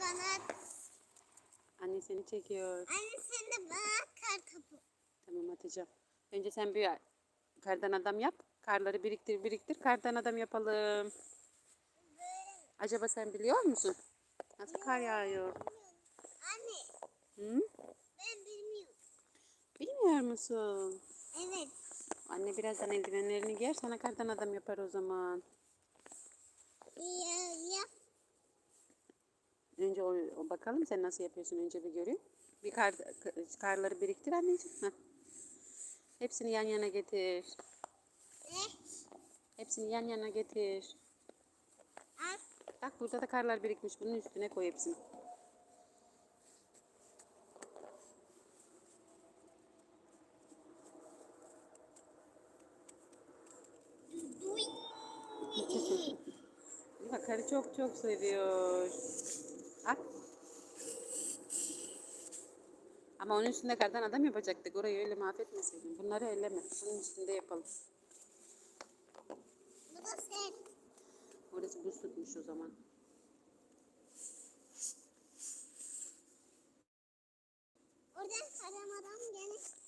bana. Anne seni çekiyor. Anne sen de bana kar topu. Tamam atacağım. Önce sen bir kardan adam yap. Karları biriktir biriktir. Kardan adam yapalım. Acaba sen biliyor musun? Nasıl kar yağıyor? Anne Hı? ben bilmiyorum. Bilmiyor musun? Evet. Anne birazdan eldivenlerini giyer sana kardan adam yapar o zaman. Önce o, bakalım sen nasıl yapıyorsun önce bir göreyim. Bir kar, karları biriktir anneciğim. Heh. Hepsini yan yana getir. Hepsini yan yana getir. Bak burada da karlar birikmiş. Bunun üstüne koy hepsini. Bak karı çok çok seviyor. Al. Ama onun üstünde kardan adam yapacaktık. Orayı öyle mahvetmeseydin. Bunları elleme. Bunun üstünde yapalım. Bu da sen. Orası buz tutmuş o zaman. Oradan karam adam gene.